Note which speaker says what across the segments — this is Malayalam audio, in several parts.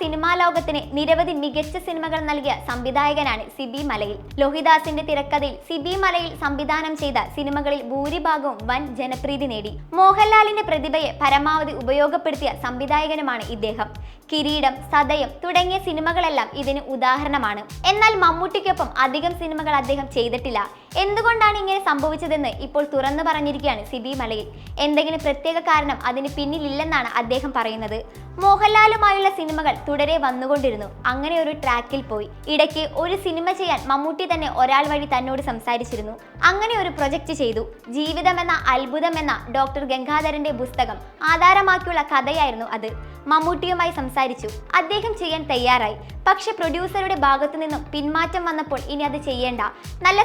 Speaker 1: സിനിമാ ലോകത്തിന് നിരവധി മികച്ച സിനിമകൾ നൽകിയ സംവിധായകനാണ് സിബി മലയിൽ. ലോഹിദാസിന്റെ തിരക്കഥയിൽ സിബി മലയിൽ സംവിധാനം ചെയ്ത സിനിമകളിൽ ഭൂരിഭാഗവും വൻ ജനപ്രീതി നേടി. മോഹൻലാലിന്റെ പ്രതിഭയെ പരമാവധി ഉപയോഗപ്പെടുത്തിയ സംവിധായകനുമാണ് ഇദ്ദേഹം. കിരീടം സതയം തുടങ്ങിയ സിനിമകളെല്ലാം ഇതിന് ഉദാഹരണമാണ്. എന്നാൽ മമ്മൂട്ടിക്കൊപ്പം അധികം സിനിമകൾ അദ്ദേഹം ചെയ്തിട്ടില്ല. എന്തുകൊണ്ടാണ് ഇങ്ങനെ സംഭവിച്ചതെന്ന് ഇപ്പോൾ തുറന്നു പറഞ്ഞിരിക്കുകയാണ് സിബി മലയിൽ. എന്തെങ്കിലും പ്രത്യേക കാരണം അതിന് പിന്നിലില്ലെന്നാണ് അദ്ദേഹം പറയുന്നത്. മോഹൻലാലുമായുള്ള സിനിമകൾ തുടരെ വന്നുകൊണ്ടിരുന്നു. അങ്ങനെ ഒരു ട്രാക്കിൽ പോയി. ഇടയ്ക്ക് ഒരു സിനിമ ചെയ്യാൻ മമ്മൂട്ടി തന്നെ ഒരാൾ വഴി തന്നോട് സംസാരിച്ചിരുന്നു. അങ്ങനെ ഒരു പ്രൊജക്റ്റ് ചെയ്തു. ജീവിതം എന്ന അത്ഭുതം എന്ന ഡോക്ടർ ഗംഗാധരന്റെ പുസ്തകം ആധാരമാക്കിയുള്ള കഥയായിരുന്നു അത്. മമ്മൂട്ടിയുമായി സംസാരിച്ചു. അദ്ദേഹം ചെയ്യാൻ തയ്യാറായി. പക്ഷെ പ്രൊഡ്യൂസറുടെ ഭാഗത്തു നിന്നും പിന്മാറ്റം വന്നപ്പോൾ ഇനി അത് ചെയ്യേണ്ട. നല്ല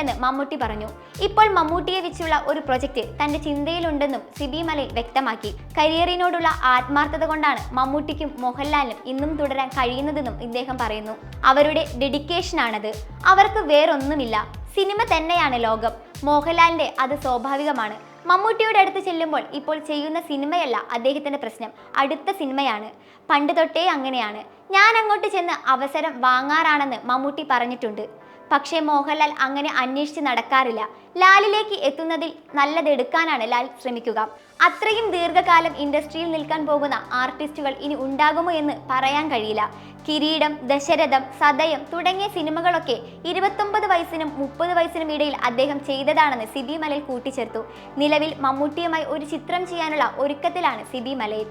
Speaker 1: സൂചനയല്ലെന്ന് മമ്മൂട്ടി പറഞ്ഞു. ഇപ്പോൾ മമ്മൂട്ടിയെ വെച്ചുള്ള ഒരു പ്രൊജക്റ്റ് തന്റെ ചിന്തയിലുണ്ടെന്നും സിബി മലയിൽ വ്യക്തമാക്കി. കരിയറിനോടുള്ള ആത്മാർത്ഥത കൊണ്ടാണ് മമ്മൂട്ടിക്കും മോഹൻലാലിനും ഇന്നും തുടരാൻ കഴിയുന്നതെന്നും ഇദ്ദേഹം പറയുന്നു. അവരുടെ ഡെഡിക്കേഷനാണത്. അവർക്ക് വേറൊന്നുമില്ല. സിനിമ തന്നെയാണ് ലോകം. മോഹൻലാലിന്റെ അത് സ്വാഭാവികമാണ്. മമ്മൂട്ടിയുടെ അടുത്ത് ചെല്ലുമ്പോൾ ഇപ്പോൾ ചെയ്യുന്ന സിനിമയല്ല അദ്ദേഹത്തിന്റെ പ്രശ്നം. അടുത്ത സിനിമയാണ്. പണ്ട് തൊട്ടേ അങ്ങനെയാണ്. ഞാൻ അങ്ങോട്ട് ചെന്ന് അവസരം വാങ്ങാറാണെന്ന് മമ്മൂട്ടി പറഞ്ഞിട്ടുണ്ട്. പക്ഷേ മോഹൻലാൽ അങ്ങനെ അന്വേഷിച്ച് നടക്കാറില്ല. ലാലിലേക്ക് എത്തുന്നതിൽ നല്ലതെടുക്കാനാണ് ലാൽ ശ്രമിക്കുക. അത്രയും ദീർഘകാലം ഇൻഡസ്ട്രിയിൽ നിൽക്കാൻ പോകുന്ന ആർട്ടിസ്റ്റുകൾ ഇനി ഉണ്ടാകുമോ എന്ന് പറയാൻ കഴിയില്ല. കിരീടം ദശരഥം സദയം തുടങ്ങിയ സിനിമകളൊക്കെ ഇരുപത്തൊമ്പത് വയസ്സിനും മുപ്പത് വയസ്സിനും ഇടയിൽ അദ്ദേഹം ചെയ്തതാണെന്ന് സിബി മലയിൽ കൂട്ടിച്ചേർത്തു. നിലവിൽ മമ്മൂട്ടിയുമായി ഒരു ചിത്രം ചെയ്യാനുള്ള ഒരുക്കത്തിലാണ് സിബി മലയിൽ